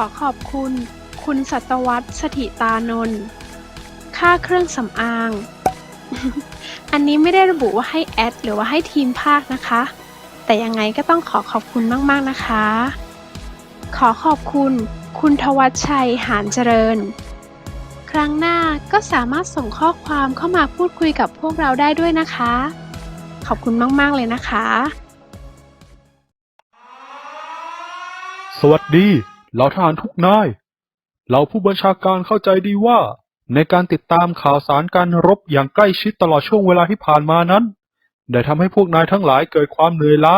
อขอบคุณ คุณสัตวัตสถิตานนท์ค่าเครื่องสำอาง อันนี้ไม่ได้ระบุว่าให้แอดหรือว่าให้ทีมภาคนะคะ แต่ยังไงก็ต้องขอขอบคุณมากๆนะคะ ขอขอบคุณ คุณทวัชชัยหานเจริญ ครั้งหน้าก็สามารถส่งข้อความเข้ามาพูดคุยกับพวกเราได้ด้วยนะคะ ขอบคุณมากๆเลยนะคะ สวัสดี เหล่าทหารทุกนายเราผู้บัญชาการเข้าใจดีว่า ในการติดตามข่าวสารการรบอย่างใกล้ชิดตลอดช่วงเวลาที่ผ่านมานั้น ได้ทำให้พวกนายทั้งหลายเกิดความเหนื่อยล้า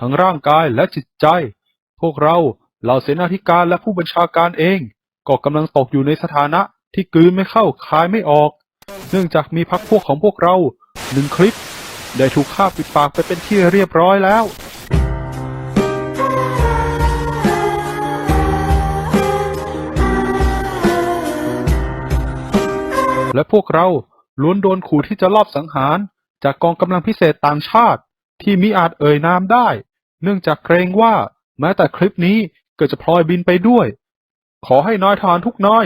ทั้งร่างกายและจิตใจ พวกเราเหล่าเสนาธิการและผู้บัญชาการเอง ก็กำลังตกอยู่ในสถานะที่กืนไม่เข้าคายไม่ออก เนื่องจากมีพักพวกของพวกเราหนึ่งคลิป ได้ถูกฆ่าปิดปากไปเป็นที่เรียบร้อยแล้ว และพวกเราล้วนโดนขู่ที่จะลอบสังหารจากกองกำลังพิเศษต่างชาติ ที่มิอาจเอ่ยนามได้ เนื่องจากเกรงว่าแม้แต่คลิปนี้ก็จะพลอยบินไปด้วย ขอให้นายทหารทุกนาย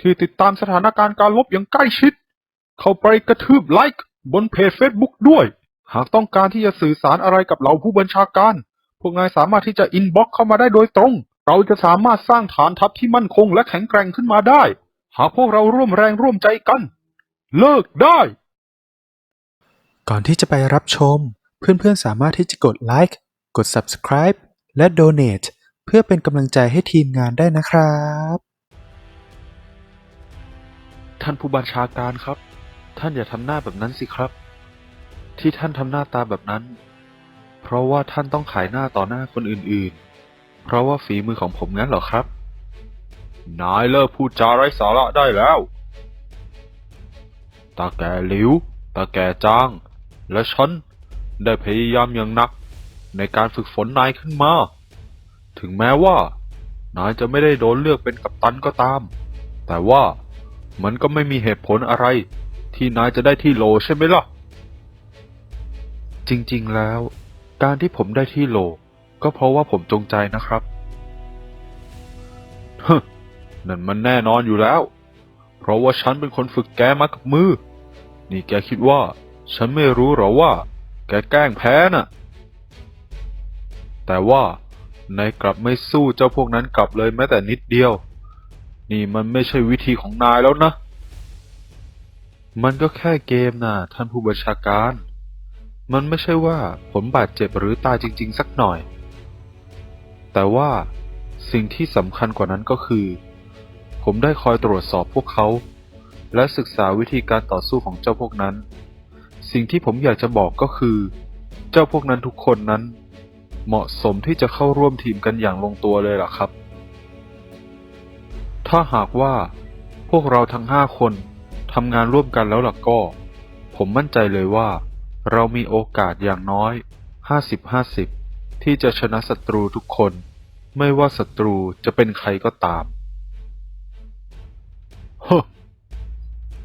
ที่ติดตามสถานการณ์การลบอย่างใกล้ชิด เข้าไปกระทืบไลค์บนเพจ Facebook ด้วย หากต้องการที่จะสื่อสารอะไรกับเราผู้บัญชาการ พวกนายสามารถที่จะอินบ็อกเข้ามาได้โดยตรง เราจะสามารถสร้างฐานทัพที่มั่นคงและแข็งแกร่งขึ้นมาได้ หากพวกเราร่วมแรงร่วมใจกัน เลิกได้ ก่อนที่จะไปรับชม เพื่อนๆสามารถที่จะกดไลค์กด Subscribe และ Donate เพื่อเป็นกำลังใจให้ทีมงานได้นะครับ ท่านผู้บัญชาการครับ ท่านอย่าทำหน้าแบบนั้นสิครับ ที่ท่านทำหน้าตาแบบนั้น เพราะว่าท่านต้องขายหน้าต่อหน้าคนอื่นๆ เพราะว่าฝีมือของผมงั้นเหรอครับ นายเลิกพูดจาไร้สาระได้แล้ว ตาแก่หลิว ตาแก่จาง และฉันได้พยายามอย่างหนัก ในการฝึกฝนนายขึ้นมา ถึงแม้ว่า นายจะไม่ได้โดนเลือกเป็นกัปตันก็ตาม แต่ว่ามันก็ไม่มีเหตุผลอะไร ที่นายจะได้ที่โลใช่ไหมล่ะ จริงๆแล้ว การที่ผมได้ที่โล ก็เพราะว่าผมจงใจนะครับฮึ นั่นมันแน่นอนอยู่แล้ว เพราะว่าฉันเป็นคนฝึกแกมากับมือ นี่แกคิดว่า ฉันไม่รู้หรอว่า แกแกล้งแพ้น่ะ แต่ว่านายกลับไม่สู้เจ้าพวกนั้นกลับเลยแม้แต่นิดเดียว นี่มันไม่ใช่วิธีของนายแล้วนะ มันก็แค่เกมนะท่านผู้บัญชาการ มันไม่ใช่ว่าผมบาดเจ็บหรือตายจริง ๆ สักหน่อย แต่ว่าสิ่งที่สำคัญกว่านั้นก็คือ ผมได้คอยตรวจสอบพวกเขา และศึกษาวิธีการต่อสู้ของเจ้าพวกนั้น สิ่งที่ผมอยากจะบอกก็คือ เจ้าพวกนั้นทุกคนนั้น เหมาะสมที่จะเข้าร่วมทีมกันอย่างลงตัวเลยล่ะครับ ถ้าหากว่าพวกเราทั้งห้าคนทำงานร่วมกันแล้วล่ะก็ ผมมั่นใจเลยว่า เรามีโอกาสอย่างน้อย 50-50 ที่จะชนะศัตรูทุกคน ไม่ว่าศัตรูจะเป็นใครก็ตาม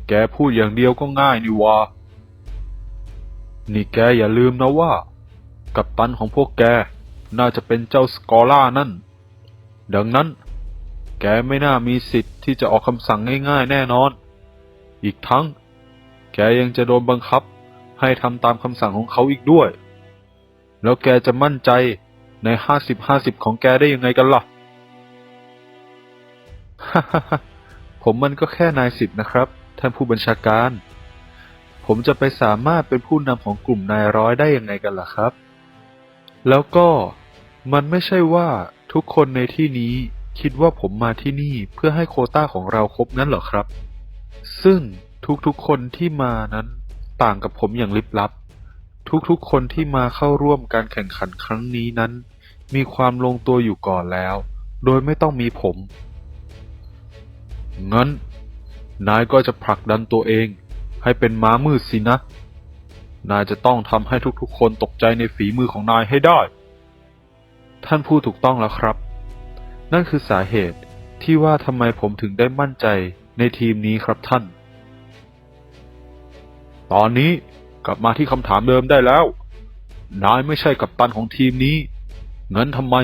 แกพูดอย่างเดียวก็ง่ายนี่วะนี่แกอย่าลืมนะว่า กัปตันของพวกแกน่าจะเป็นเจ้าสกอล่านั่น ดังนั้น แกไม่น่ามีสิทธิ์ที่จะออกคำสั่งง่ายๆแน่นอน อีกทั้ง แกยังจะโดนบังคับให้ทำตามคำสั่งของเขาอีกด้วย แล้วแกจะมั่นใจในห้าสิบห้าสิบของแกได้ยังไงกันล่ะ ผมมันก็แค่นายสิบนะครับ ท่านผู้บัญชาการ ผมจะไปสามารถเป็นผู้นำของกลุ่มนายร้อยได้ยังไงกันล่ะครับ แล้วก็มันไม่ใช่ว่าทุกคนในที่นี้คิดว่าผมมาที่นี่เพื่อให้โคต้าของเราครบนั้นเหรอครับ ซึ่งทุกๆคนที่มานั้นต่างกับผมอย่างลิบลับ ทุกๆคนที่มาเข้าร่วมการแข่งขันครั้งนี้นั้น มีความลงตัวอยู่ก่อนแล้ว โดยไม่ต้องมีผม งั้น นายก็จะผลักดันตัวเอง ให้เป็นม้ามืดสินะ นายจะต้องทำให้ทุกๆ คนตกใจในฝีมือของนายให้ได้ ท่านพูดถูกต้องแล้วครับ นั่นคือสาเหตุที่ว่าทำไมผมถึงได้มั่นใจในทีมนี้ครับท่าน ตอนนี้กลับมาที่คำถามเดิมได้แล้ว นายไม่ใช่กัปตันของทีมนี้ งั้นทำไม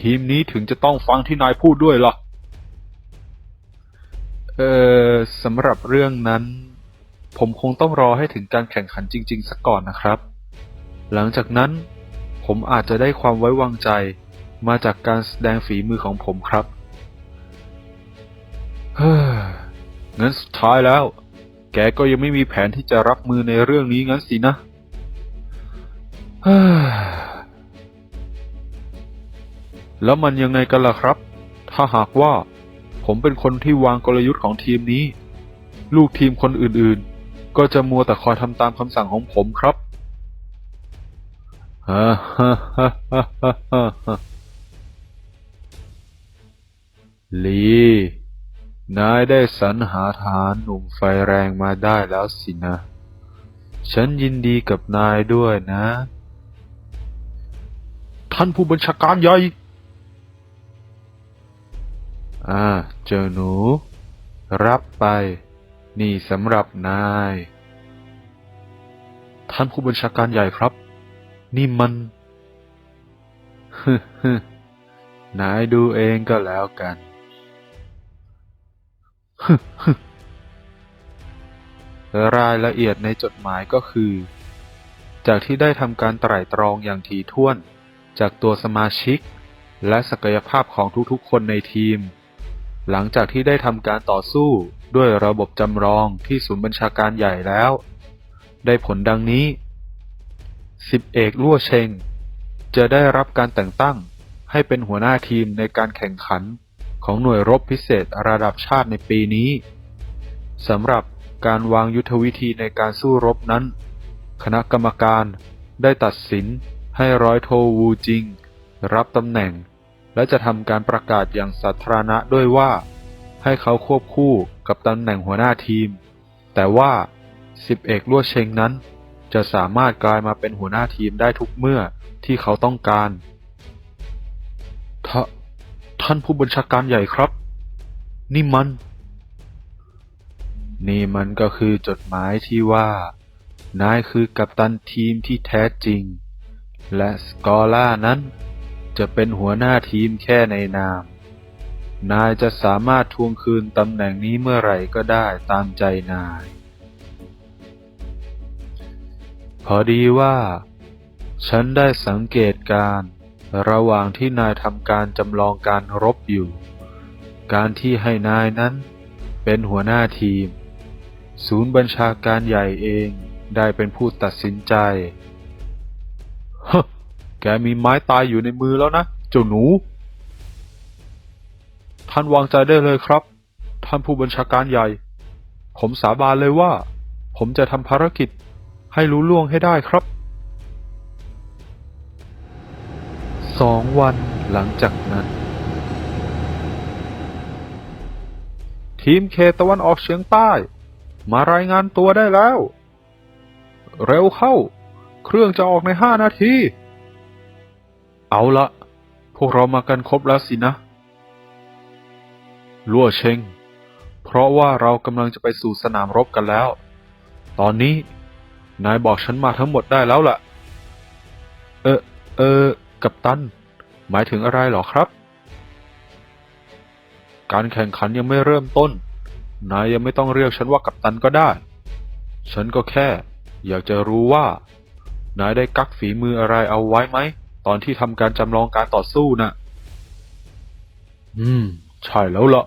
ทีมนี้ถึงจะต้องฟังที่นายพูดด้วยล่ะ เอ่อสำหรับเรื่องนั้น ผมคงต้องรอให้ถึงการแข่งขันจริง ๆสักก่อนนะครับ หลังจากนั้น ผมอาจจะได้ความไว้วางใจ มาจากการแสดงฝีมือของผมครับ เฮ้องั้นสุดท้ายแล้ว แกก็ยังไม่มีแผนที่จะรับมือในเรื่องนี้งั้นสินะเฮ้อแล้วมันยังไงกันล่ะครับ ถ้าหากว่า ผมเป็นคนที่วางกลยุทธ์ของทีมนี้ ลูกทีมคนอื่นๆ ก็จะมัวแต่คอยทำตามคำสั่งของผมครับฮ่าฮ่าฮ่าฮ่าฮ่าฮ่าลีนายได้สรรหาทหารหนุ่มไฟแรงมาได้แล้วสินะ ฉันยินดีกับนายด้วยนะ ท่านผู้บัญชาการใหญ่ อ่า เจ้าหนู รับไป นี่สำหรับนาย ท่านผู้บัญชาการใหญ่ครับ นี่มันฮึฮึนายดูเองก็แล้วกันฮึฮึรายละเอียดในจดหมายก็คือ จากที่ได้ทำการไตร่ตรองอย่างถี่ถ้วน จากตัวสมาชิก และศักยภาพของทุกๆคนในทีม หลังจากที่ได้ทำการต่อสู้ด้วยระบบจำลองที่ศูนย์บัญชาการใหญ่แล้ว ได้ผลดังนี้สิบเอกลั่วเชง จะได้รับการแต่งตั้งให้เป็นหัวหน้าทีมในการแข่งขันของหน่วยรบพิเศษระดับชาติในปีนี้สำหรับการวางยุทธวิธีในการสู้รบนั้น คณะกรรมการได้ตัดสินให้ร้อยโทวูจิง รับตำแหน่ง และจะทำการประกาศอย่างสาธารณะด้วยว่า ให้เขาควบคู่กับตำแหน่งหัวหน้าทีม แต่ว่าสิบเอกลั่วเชงนั้น จะสามารถกลายมาเป็นหัวหน้าทีมได้ทุกเมื่อที่เขาต้องการทท่านผู้บัญชาการใหญ่ครับ นี่มัน นี่มันก็คือจดหมายที่ว่า นายคือกัปตันทีมที่แท้จริง และสกอล่านั้น จะเป็นหัวหน้าทีมแค่ในนาม นายจะสามารถทวงคืนตำแหน่งนี้เมื่อไหร่ก็ได้ตามใจนาย พอดีว่า ฉันได้สังเกตการระหว่างที่นายทำการจำลองการรบอยู่ การที่ให้นายนั้นเป็นหัวหน้าทีม ศูนย์บัญชาการใหญ่เองได้เป็นผู้ตัดสินใจ ฮ แกมีไม้ตายอยู่ในมือแล้วนะ เจ้าหนู ท่านวางใจได้เลยครับ ท่านผู้บัญชาการใหญ่ ผมสาบานเลยว่า ผมจะทำภารกิจให้รู้ล่วงให้ได้ครับ สองวันหลังจากนั้น ทีมเคตะวันออกเฉียงใต้ มารายงานตัวได้แล้ว เร็วเข้า เครื่องจะออกในห้านาที เอาละ พวกเรามากันครบแล้วสินะลั่วเชง เพราะว่าเรากำลังจะไปสู่สนามรบกันแล้ว ตอนนี้ นายบอกฉันมาทั้งหมดได้แล้วล่ะ เออ เออ กัปตัน หมายถึงอะไรหรอครับ การแข่งขันยังไม่เริ่มต้น นายยังไม่ต้องเรียกฉันว่ากัปตันก็ได้ ฉันก็แค่ อยากจะรู้ว่า นายได้กักฝีมืออะไรเอาไว้ไหม ตอนที่ทำการจำลองการต่อสู้น่ะ อืม ใช่แล้วละ่ะ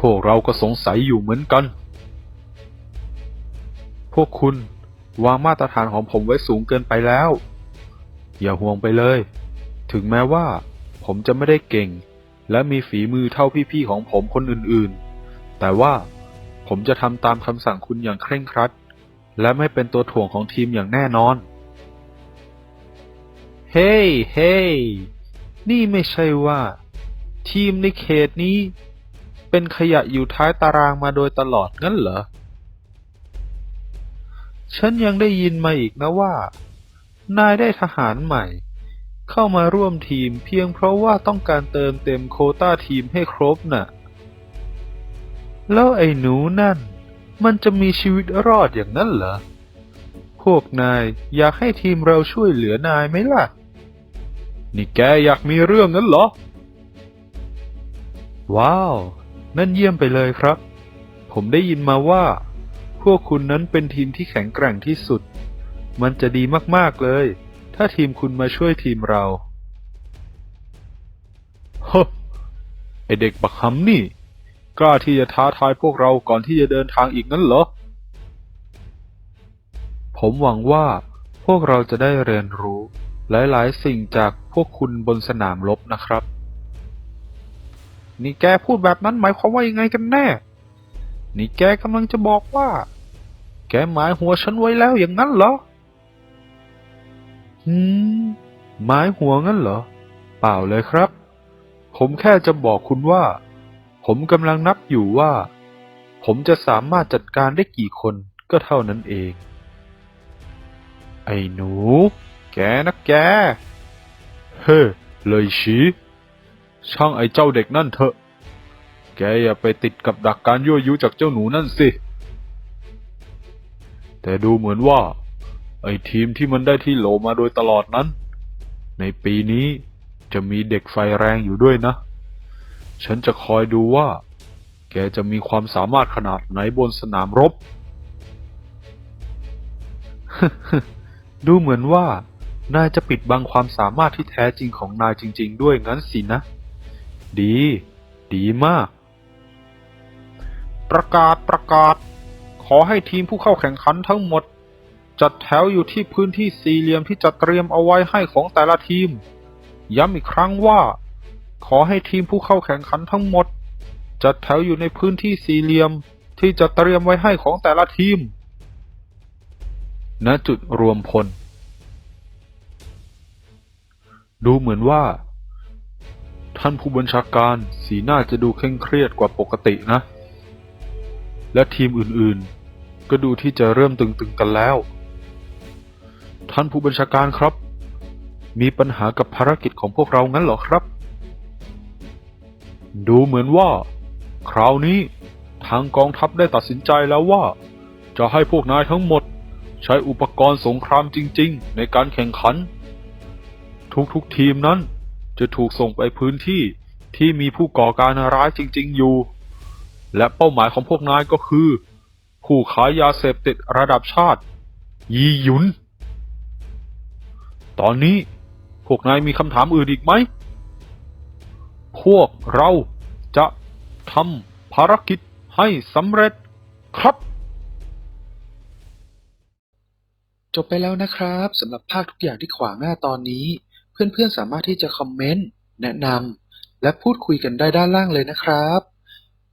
พวกเราก็สงสัยอยู่เหมือนกัน พวกคุณวางมาตรฐานของผมไว้สูงเกินไปแล้ว อย่าห่วงไปเลย ถึงแม้ว่า ผมจะไม่ได้เก่ง และมีฝีมือเท่าพี่ๆของผมคนอื่นๆ แต่ว่าผมจะทำตามคำสั่งคุณอย่างเคร่งครัด และไม่เป็นตัวถ่วงของทีมอย่างแน่นอน เฮ้ เฮ้ นี่ไม่ใช่ว่า ทีมในเขตนี้ เป็นขยะอยู่ท้ายตารางมาโดยตลอดงั้นเหรอ ฉันยังได้ยินมาอีกนะว่า นายได้ทหารใหม่ เข้ามาร่วมทีมเพียงเพราะว่าต้องการเติมเต็มโคต้าทีมให้ครบน่ะ แล้วไอ้หนูนั่น มันจะมีชีวิตรอดอย่างนั้นเหรอพวกนายอยากให้ทีมเราช่วยเหลือนายไหมล่ะ นี่แกอยากมีเรื่องนั้นเหรอ ว้าว นั่นเยี่ยมไปเลยครับ ผมได้ยินมาว่า พวกคุณนั้นเป็นทีมที่แข็งแกร่งที่สุด มันจะดีมากๆเลย ถ้าทีมคุณมาช่วยทีมเราฮ้ไอเด็กบักหำนี่ กล้าที่จะท้าทายพวกเราก่อนที่จะเดินทางอีกงั้นเหรอ ผมหวังว่าพวกเราจะได้เรียนรู้ หลายๆ สิ่งจากพวกคุณบนสนามรบนะครับ นี่แกพูดแบบนั้นหมายความว่ายังไงกันแน่ นี่แกกำลังจะบอกว่า แกหมายหัวฉันไว้แล้วอย่างนั้นเหรอ หืม หมายหัวงั้นเหรอ เปล่าเลยครับ ผมแค่จะบอกคุณว่า ผมกำลังนับอยู่ว่า ผมจะสามารถจัดการได้กี่คนก็เท่านั้นเอง ไอ้หนู แกนะแก เฮ้เลยชีช่างไอ้เจ้าเด็กนั่นเถอะ แกอย่าไปติดกับดักการยั่วยุจากเจ้าหนูนั่นสิ แต่ดูเหมือนว่า ไอ้ทีมที่มันได้ที่โหลมาโดยตลอดนั้น ในปีนี้จะมีเด็กไฟแรงอยู่ด้วยนะ ฉันจะคอยดูว่า แกจะมีความสามารถขนาดไหนบนสนามรบ ดูเหมือนว่า นายจะปิดบังความสามารถที่แท้จริงของนายจริง ๆ ด้วยงั้นสินะ ดี ดีมาก ประกาศประกาศ ขอให้ทีมผู้เข้าแข่งขันทั้งหมด จัดแถวอยู่ที่พื้นที่สี่เหลี่ยมที่จัดเตรียมเอาไว้ให้ของแต่ละทีม ย้ำอีกครั้งว่า ขอให้ทีมผู้เข้าแข่งขันทั้งหมด จัดแถวอยู่ในพื้นที่สี่เหลี่ยมที่จะเตรียมไว้ให้ของแต่ละทีม ณ จุดรวมพล ดูเหมือนว่า ท่านผู้บัญชาการสีหน้าจะดูเคร่งเครียดกว่าปกตินะ และทีมอื่นๆ ก็ดูที่จะเริ่มตึงๆกันแล้ว ท่านผู้บัญชาการครับ มีปัญหากับภารกิจของพวกเรางั้นเหรอครับ ดูเหมือนว่า คราวนี้ทางกองทัพได้ตัดสินใจแล้วว่า จะให้พวกนายทั้งหมด ใช้อุปกรณ์สงครามจริง ๆ ในการแข่งขัน ทุกๆทีมนั้น จะถูกส่งไปพื้นที่ที่มีผู้ก่อการร้ายจริง ๆ อยู่ และเป้าหมายของพวกนายก็คือ ผู้ขายยาเสพติดระดับชาติ ยีหยุน ตอนนี้พวกนายมีคำถามอื่นอีกไหม พวกเราจะทำภารกิจให้สำเร็จครับ จบไปแล้วนะครับสำหรับภาคทุกอย่างที่ขวางหน้าตอนนี้ เพื่อนๆสามารถที่จะคอมเมนต์ แนะนำ และพูดคุยกันได้ด้านล่างเลยนะครับ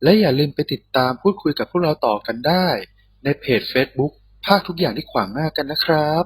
และอย่าลืมไปติดตามพูดคุยกับพวกเราต่อกันได้ ในเพจ Facebook ภาคทุกอย่างที่ขวางหน้ากันนะครับ